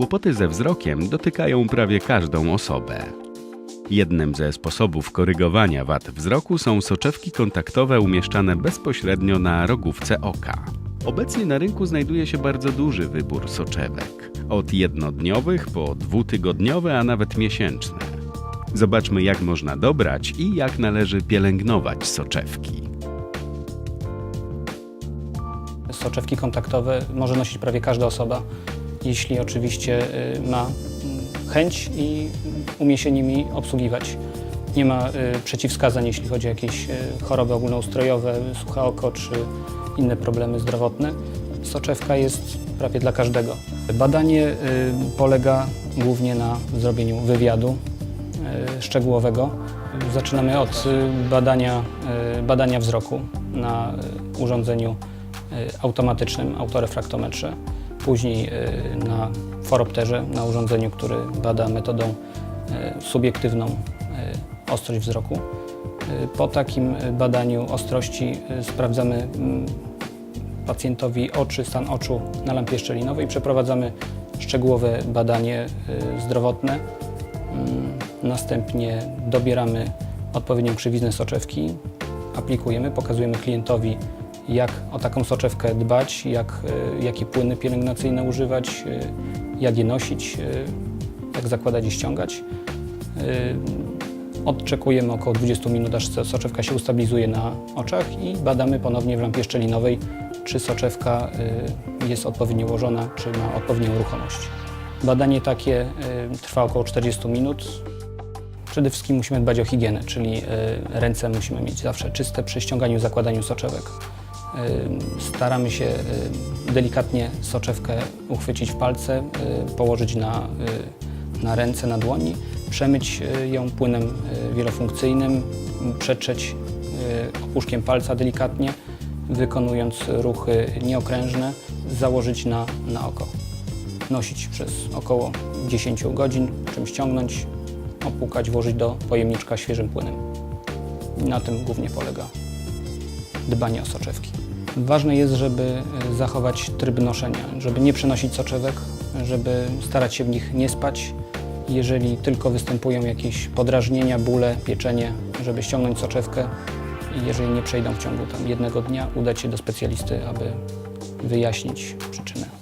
Kłopoty ze wzrokiem dotykają prawie każdą osobę. Jednym ze sposobów korygowania wad wzroku są soczewki kontaktowe umieszczane bezpośrednio na rogówce oka. Obecnie na rynku znajduje się bardzo duży wybór soczewek. Od jednodniowych po dwutygodniowe, a nawet miesięczne. Zobaczmy, jak można dobrać i jak należy pielęgnować soczewki. Soczewki kontaktowe może nosić prawie każda osoba, jeśli oczywiście y, ma mm, chęć i umie się nimi obsługiwać. Nie ma y, przeciwwskazań, jeśli chodzi o jakieś y, choroby ogólnoustrojowe, suche oko czy inne problemy zdrowotne. Soczewka jest prawie dla każdego. Badanie polega głównie na zrobieniu wywiadu szczegółowego. Zaczynamy od badania, badania wzroku na urządzeniu automatycznym, autorefraktometrze. Później y, na foropterze, na urządzeniu, który bada metodą y, subiektywną y, ostrość wzroku. Po takim badaniu ostrości sprawdzamy mm, pacjentowi oczy, stan oczu na lampie szczelinowej. Przeprowadzamy szczegółowe badanie zdrowotne. Mm, Następnie dobieramy odpowiednią krzywiznę soczewki, aplikujemy, pokazujemy klientowi, jak o taką soczewkę dbać, jak, y, jakie płyny pielęgnacyjne używać, y, jak je nosić, y, jak zakładać i ściągać. Odczekujemy około 20 minut, aż so- soczewka się ustabilizuje na oczach i badamy ponownie w lampie szczelinowej, czy soczewka jest odpowiednio ułożona, czy ma odpowiednią ruchomość. Badanie takie trwa około 40 minut. Przede wszystkim musimy dbać o higienę, czyli ręce musimy mieć zawsze czyste przy ściąganiu zakładaniu soczewek. Staramy się delikatnie soczewkę uchwycić w palce, y, położyć na, y, na ręce, na dłoni, przemyć y, ją płynem wielofunkcyjnym, przetrzeć opuszkiem palca delikatnie, wykonując ruchy nieokrężne, założyć na, na oko. Nosić przez około 10 godzin, czym ściągnąć, opłukać, włożyć do pojemniczka świeżym płynem. Na tym głównie polega dbanie o soczewki. Ważne jest, żeby y, zachować tryb noszenia, żeby nie przenosić soczewek, żeby starać się w nich nie spać. Jeżeli tylko występują jakieś podrażnienia, bóle, pieczenie, żeby ściągnąć soczewkę i jeżeli nie przejdą w ciągu tam jednego dnia, udać się do specjalisty, aby wyjaśnić przyczynę.